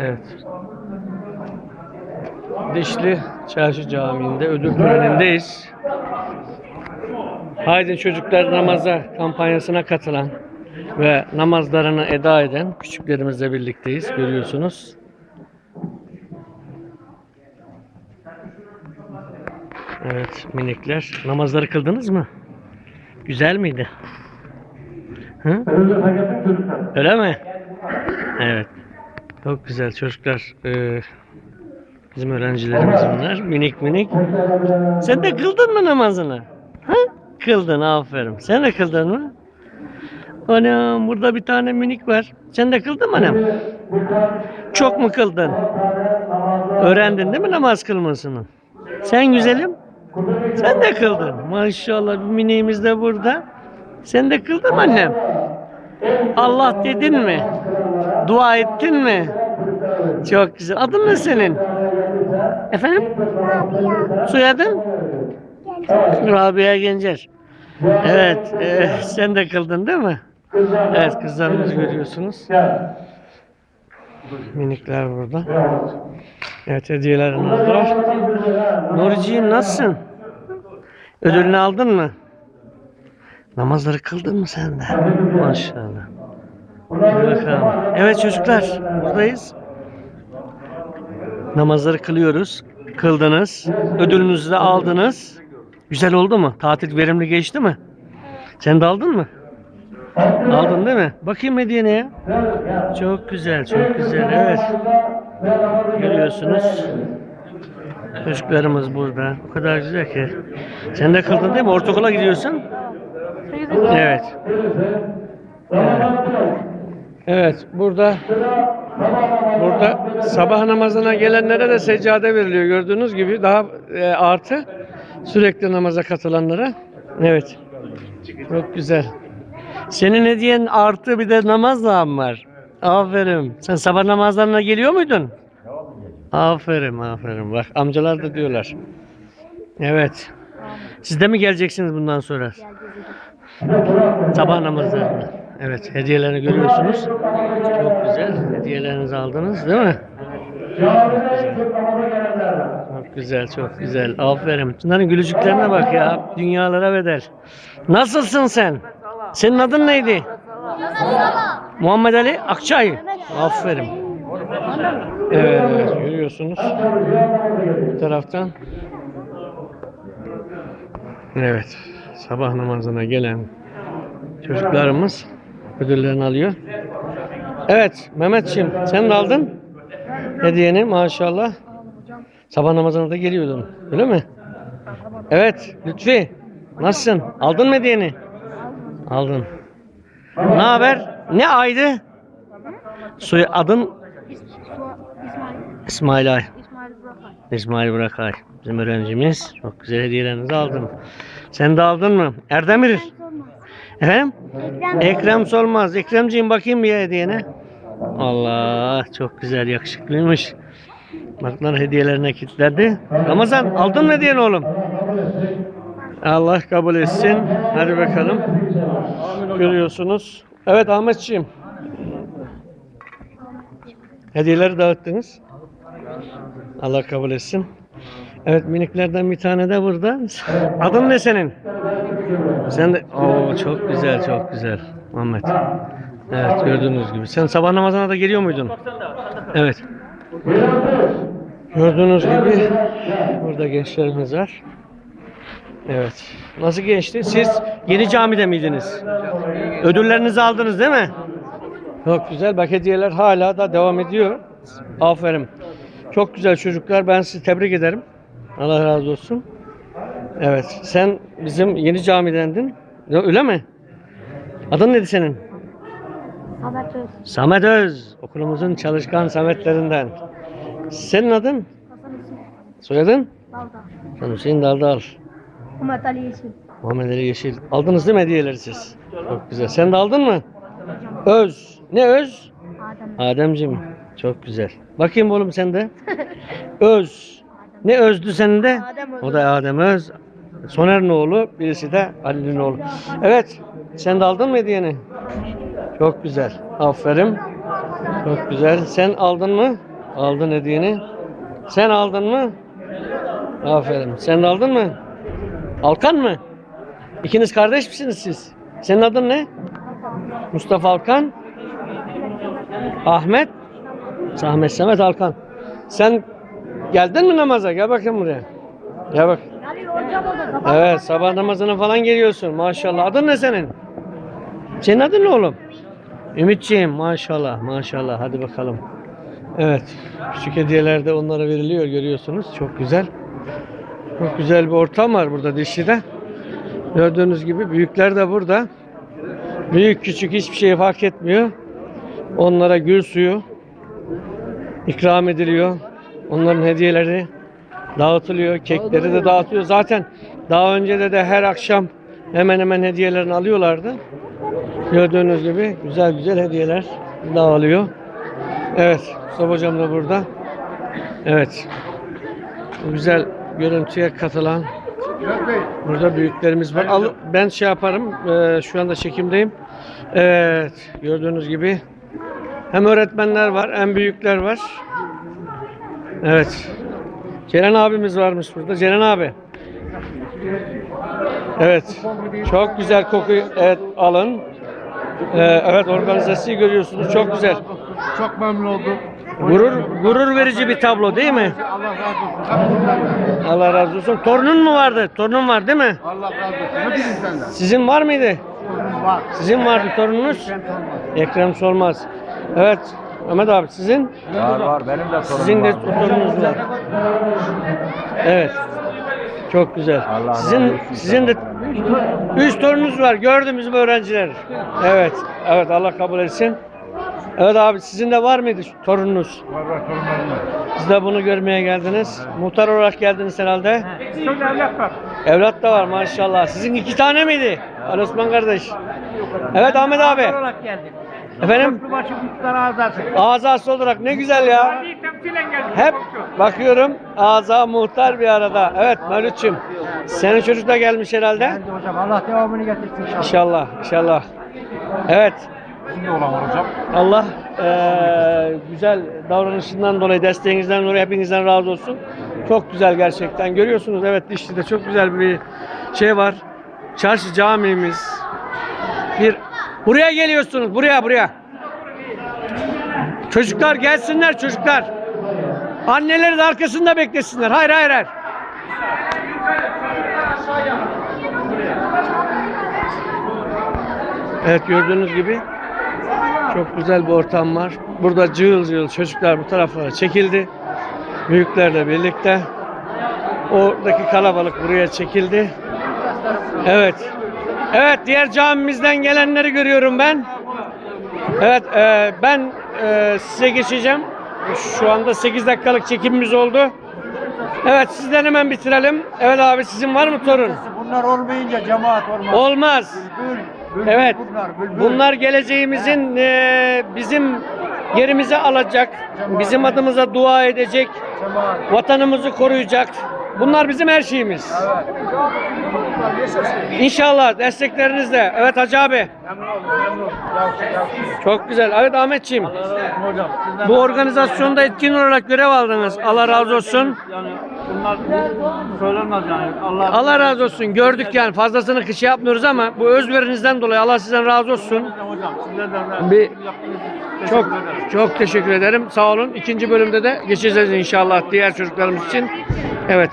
Evet. Dişli Çarşı Camii'nde ödül törenindeyiz. Haydi çocuklar namaza kampanyasına katılan ve namazlarını eda eden küçüklerimizle birlikteyiz. Görüyorsunuz. Evet minikler. Namazları kıldınız mı? Güzel miydi? Hı? Öyle mi? Evet. Çok güzel çocuklar. Ee, bizim öğrencilerimiz bunlar. Minik minik. Sen de kıldın mı namazını? Ha? Kıldın aferin. Sen de kıldın mı? Anam burada bir tane minik var. Sen de kıldın mı anam? Çok mu kıldın? Öğrendin değil mi namaz kılmasını? Sen güzelim. Sen de kıldın. Maşallah bir miniğimiz de burada. Sen de kıldın mı annem? Allah dedin mi? Dua ettin mi? Çok güzel. Adın ne senin? Efendim? Soyadın? Rabia Gencer. Evet, e, sen de kıldın değil mi? Evet, kızlarımızı görüyorsunuz. Minikler burada. Evet, hediyelerini aldılar. Nurciğim nasılsın? Ödülünü aldın mı? Namazları kıldın mı sen de? Maşallah. Evet çocuklar, buradayız. Namazları kılıyoruz. Kıldınız. Ödülünüzü de aldınız. Güzel oldu mu? Tatil verimli geçti mi? Sen de aldın mı? Aldın değil mi? Bakayım hediyene ya. Çok güzel, çok güzel. Evet. Görüyorsunuz. Çocuklarımız burada. O kadar güzel ki. Sen de kıldın değil mi? Ortaokula gidiyorsun. Evet. Evet, burada burada sabah namazına gelenlere de seccade veriliyor gördüğünüz gibi daha e, artı sürekli namaza katılanlara. Evet. Çok güzel. Senin hediyen artı bir de namaz mı var? Aferin. Sen sabah namazlarına geliyor muydun? Aferin, aferin. Bak amcalar da diyorlar. Evet. Siz de mi geleceksiniz bundan sonra? Sabah namazlarına. Evet, hediyelerini görüyorsunuz. Çok güzel. Hediyelerinizi aldınız değil mi? Çok güzel, çok güzel. Aferin. Bunların gülücüklerine bak ya. Dünyalara bedel. Nasılsın sen? Senin adın neydi? Muhammed Ali Akçay. Aferin. Evet, evet görüyorsunuz. Bu taraftan. Evet. Sabah namazına gelen çocuklarımız ödüllerini alıyor. Evet Mehmetçiğim sen de aldın hediyeni maşallah. Sabah namazına da geliyordun öyle mi? Evet Lütfi nasılsın? Aldın mı hediyeni? Aldın. Ne haber? Ne aydı? Soy adın İsmail Ay. İsmail Burakay. Bizim öğrencimiz. Çok güzel hediyelerinizi aldın. Sen de aldın mı? Erdemir. Efendim? Ekrem Solmaz. Ekremciğim bakayım bir hediyene. Allah çok güzel yakışıklıymış. Baklar hediyelerine kilitledi. Ramazan aldın mı hediyeni oğlum? Allah kabul etsin. Hadi bakalım. Görüyorsunuz. Evet Ahmetciğim. Hediyeleri dağıttınız. Allah kabul etsin. Evet miniklerden bir tane de burada. Adın ne senin? Sen de Oo çok güzel çok güzel Muhammed. Evet gördüğünüz gibi. Sen sabah namazına da geliyor muydun? Evet. Gördüğünüz gibi burada gençlerimiz var. Evet. Nasıl geçti? Siz yeni camide miydiniz? Ödüllerinizi aldınız değil mi? Çok güzel. Bak hediyeler hala da devam ediyor. Aferin. Çok güzel çocuklar. Ben sizi tebrik ederim. Allah razı olsun. Evet. Sen bizim yeni camidendin. Ya, Öyle mi? Adın neydi senin? Samet Öz. Samet Öz. Okulumuzun çalışkan Sametlerinden. Senin adın? Hasan Hüseyin. Soyadın? Dalda. Sen Hüseyin Daldal. Muhammed Ali Yeşil. Muhammed Ali Yeşil. Aldınız değil mi hediyeleri siz? Çok güzel. Sen de aldın mı? Öz. Ne öz? Adem. Ademciğim. Çok güzel. Bakayım oğlum sen de. Öz. Ne özdü senin de? Adem Öz. O da Adem Öz. Soner'in oğlu, birisi de Ali'nin oğlu. Evet, sen de aldın mı hediyeni? Çok güzel. Aferin. Çok güzel. Sen aldın mı? Aldın hediyeni. Sen aldın mı? Aferin. Sen de aldın mı? Alkan mı? İkiniz kardeş misiniz siz? Senin adın ne? Mustafa Alkan. Ahmet. Ahmet Samet Alkan. Sen geldin mi namaza? Gel bakayım buraya. Gel bak. Evet sabah namazına falan geliyorsun maşallah. Adın ne senin? Senin adın ne oğlum? Ümitciğim maşallah maşallah hadi bakalım. Evet küçük hediyeler de onlara veriliyor görüyorsunuz çok güzel. Çok güzel bir ortam var burada Dişli'de. Gördüğünüz gibi büyükler de burada. Büyük küçük hiçbir şey fark etmiyor. Onlara gül suyu ikram ediliyor. Onların hediyeleri dağıtılıyor. Kekleri de dağıtıyor. Zaten daha önce de, de her akşam hemen hemen hediyelerini alıyorlardı. Gördüğünüz gibi güzel güzel hediyeler dağılıyor. Evet, Mustafa Hocam da burada. Evet. Bu güzel görüntüye katılan burada büyüklerimiz var. Al, ben şey yaparım. eee, şu anda çekimdeyim. Evet, gördüğünüz gibi hem öğretmenler var, hem büyükler var. Evet. Ceren abimiz varmış burada. Ceren abi. Evet. Çok güzel koku evet, alın. Ee, evet organizasyonu görüyorsunuz. Çok güzel. Çok memnun oldum. Gurur gurur verici bir tablo değil mi? Allah razı olsun. Allah razı olsun. Torunun mu vardı? Torunun var değil mi? Allah razı olsun. Hepinizden de. Sizin var mıydı? Var. Sizin vardı torununuz? Ekrem Sormaz. Evet. Ahmet abi sizin? Var var benim de sorunum Sizin de var. torununuz var. Evet. Çok güzel. Allah razı sizin olsun. sizin de üç torununuz var. Gördüm bizim öğrenciler. Evet. Evet Allah kabul etsin. Evet abi sizin de var mıydı şu torununuz? Var var sorunlarım var. Siz de bunu görmeye geldiniz. Muhtar olarak geldiniz herhalde. Çok evlat var. Evlat da var maşallah. Sizin iki tane miydi? Ali Osman kardeş. Evet Ahmet abi. olarak geldim. Efendim? Köprübaşı Muhtar Azası. Azası olarak ne güzel ya. Hep bakıyorum ağza muhtar bir arada. Evet Mevlütçüm. Senin çocuk da gelmiş herhalde. Geldi hocam. Allah devamını getirsin inşallah. İnşallah, inşallah. Evet. Sizin de olan var hocam. Allah eee, güzel davranışından dolayı, desteğinizden dolayı hepinizden razı olsun. Çok güzel gerçekten. Görüyorsunuz evet Dişli'de çok güzel bir şey var. Çarşı camimiz. Bir buraya geliyorsunuz. Buraya, buraya. Çocuklar gelsinler çocuklar. Anneleri de arkasında beklesinler. Hayır, hayır, hayır. Evet gördüğünüz gibi çok güzel bir ortam var. Burada cığıl cığıl çocuklar bu taraflara çekildi. Büyüklerle birlikte. Oradaki kalabalık buraya çekildi. Evet. Evet diğer camimizden gelenleri görüyorum ben. Evet e, ben e, size geçeceğim. Şu anda 8 dakikalık çekimimiz oldu. Evet sizden hemen bitirelim. Evet abi sizin var mı torun? Bunlar olmayınca cemaat olmaz. Olmaz. Bülbül, bülbül Evet. bunlar. Bülbül. Bunlar geleceğimizin eee, bizim yerimizi alacak. Bizim adımıza dua edecek. Cemaat. Vatanımızı koruyacak. Bunlar bizim her şeyimiz. Evet. İnşallah desteklerinizle. Evet Hacı abi. Memnun oldum. Memnun oldum. Yavşın, yavşın. Çok güzel. Evet Ahmetciğim. Hocam. sizden- Bu organizasyonda etkin olarak görev aldınız. Allah razı olsun. Yani bunlar söylenmez yani. Allah Allah razı olsun. Gördük yani fazlasını kış yapmıyoruz ama bu özverinizden dolayı Allah sizden razı olsun. Hocam sizlerden de Bir- Çok çok teşekkür ederim. Sağ olun. İkinci bölümde de geçeceğiz inşallah diğer çocuklarımız için. Evet.